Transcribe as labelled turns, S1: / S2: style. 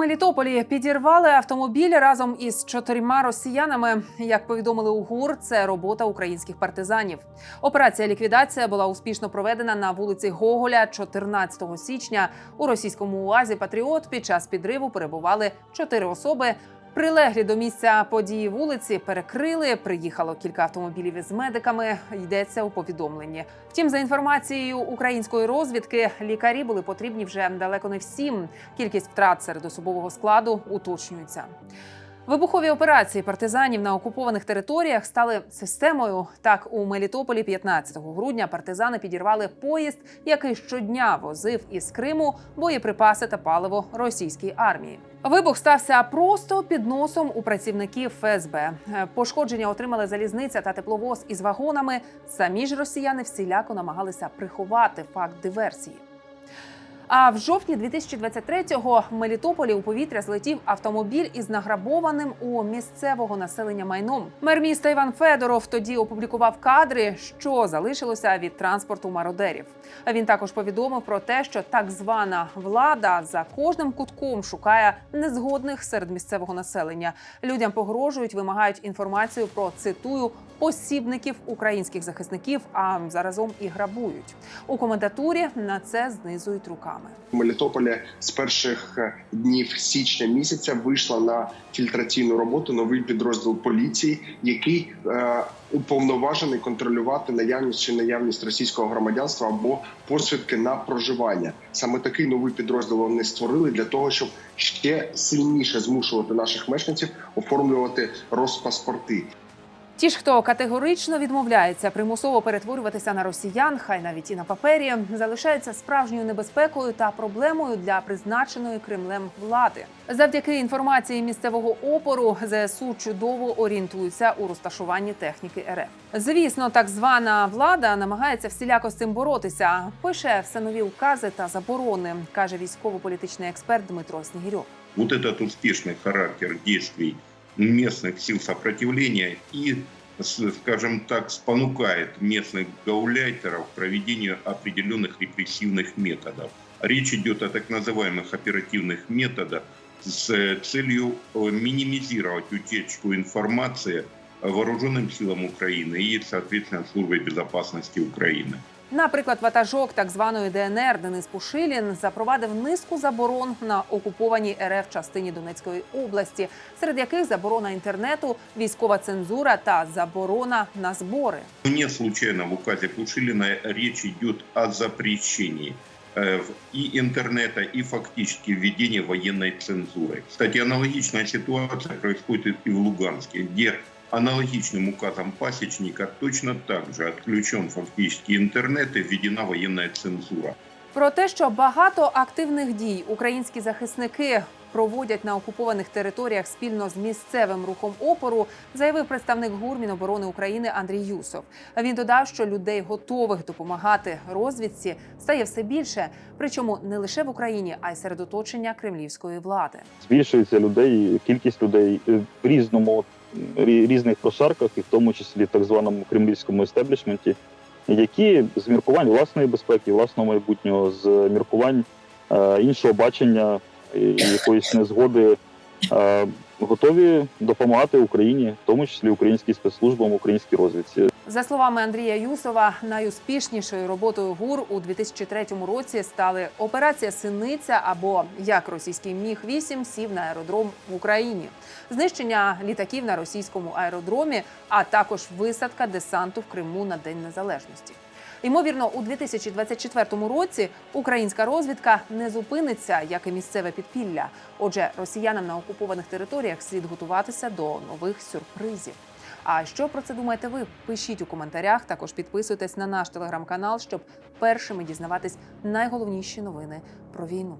S1: Мелітополі підірвали автомобіль разом із чотирма росіянами. Як повідомили у ГУР, це робота українських партизанів. Операція ліквідація була успішно проведена на вулиці Гоголя 14 січня. У російському УАЗі Патріот під час підриву перебували чотири особи. Прилеглі до місця події вулиці перекрили. Приїхало кілька автомобілів із медиками. Йдеться у повідомленні. Втім, за інформацією української розвідки, лікарі були потрібні вже далеко не всім. Кількість втрат серед особового складу уточнюється. Вибухові операції партизанів на окупованих територіях стали системою. Так, у Мелітополі 15 грудня партизани підірвали поїзд, який щодня возив із Криму боєприпаси та паливо російській армії. Вибух стався просто під носом у працівників ФСБ. Е, Пошкодження отримали залізниця та тепловоз із вагонами. Самі ж росіяни всіляко намагалися приховати факт диверсії. А в жовтні 2023-го в Мелітополі у повітря злетів автомобіль із награбованим у місцевого населення майном. Мер міста Іван Федоров тоді опублікував кадри, що залишилося від транспорту мародерів. Він також повідомив про те, що так звана влада за кожним кутком шукає незгодних серед місцевого населення. Людям погрожують, вимагають інформацію про цитую посібників українських захисників, а заразом і грабують. У комендатурі на це знизують руками.
S2: В Мелітополі з перших е, днів січня місяця вийшла на фільтраційну роботу новий підрозділ поліції, який е, уповноважений контролювати наявність чи наявність російського громадянства або посвідки на проживання. Саме такий новий підрозділ вони створили для того, щоб ще сильніше змушувати наших мешканців оформлювати розпаспорти.
S1: Ті ж, хто категорично відмовляється примусово перетворюватися на росіян, хай навіть і на папері, залишаються справжньою небезпекою та проблемою для призначеної Кремлем влади. Завдяки інформації місцевого опору ЗСУ чудово орієнтуються у розташуванні техніки РФ. Звісно, так звана влада намагається всіляко з цим боротися. Пише все нові укази та заборони, каже військово-політичний експерт Дмитро Снігірьов.
S3: вот этот успешный характер действий местных сил сопротивления и, с- скажем так, спонукает местных гауляйтеров к проведению определенных репрессивных методов. Речь идет о так называемых оперативных методах с э, целью э, минимизировать утечку информации вооруженным силам Украины и, соответственно, службой безопасности Украины.
S1: Наприклад, ватажок так званої ДНР Денис Пушилін запровадив низку заборон на окупованій РФ частині Донецької області, серед яких заборона інтернету, військова цензура та заборона на збори.
S3: Не случайно в указе Пушилина речь идет о запрещении э, в- и интернета, и фактически введения военной цензуры. Кстати, аналогичная ситуация происходит и в Луганске, где аналогичным указом Пасечника точно так же отключен фактически интернет и введена военная цензура.
S1: Про те, що багато активних дій українські захисники проводять на окупованих територіях спільно з місцевим рухом опору, заявив представник ГУР Міноборони України Андрій Юсов. Він додав, що людей готових допомагати розвідці стає все більше, причому не лише в Україні, а й серед оточення кремлівської влади.
S4: збільшується людей, кількість людей е, в різному рі- різних прошарках, і в тому числі так званому кремлівському естеблішменті, які з міркувань власної безпеки, власного майбутнього, з міркувань е, іншого бачення якоїсь незгоди. Готові допомагати Україні, в тому числі українським спецслужбам, українській розвідці.
S1: За словами Андрія Юсова, найуспішнішою роботою ГУР у 2003 році стали операція Синиця або як російський міг 8 сів на аеродром в Україні, знищення літаків на російському аеродромі, а також висадка десанту в Криму на День Незалежності. Ймовірно, у 2024 році українська розвідка не зупиниться, як і місцеве підпілля. Отже, росіянам на окупованих територіях слід готуватися до нових сюрпризів. А що про це думаєте ви? Пишіть у коментарях. Також підписуйтесь на наш телеграм-канал, щоб першими дізнаватись найголовніші новини про війну.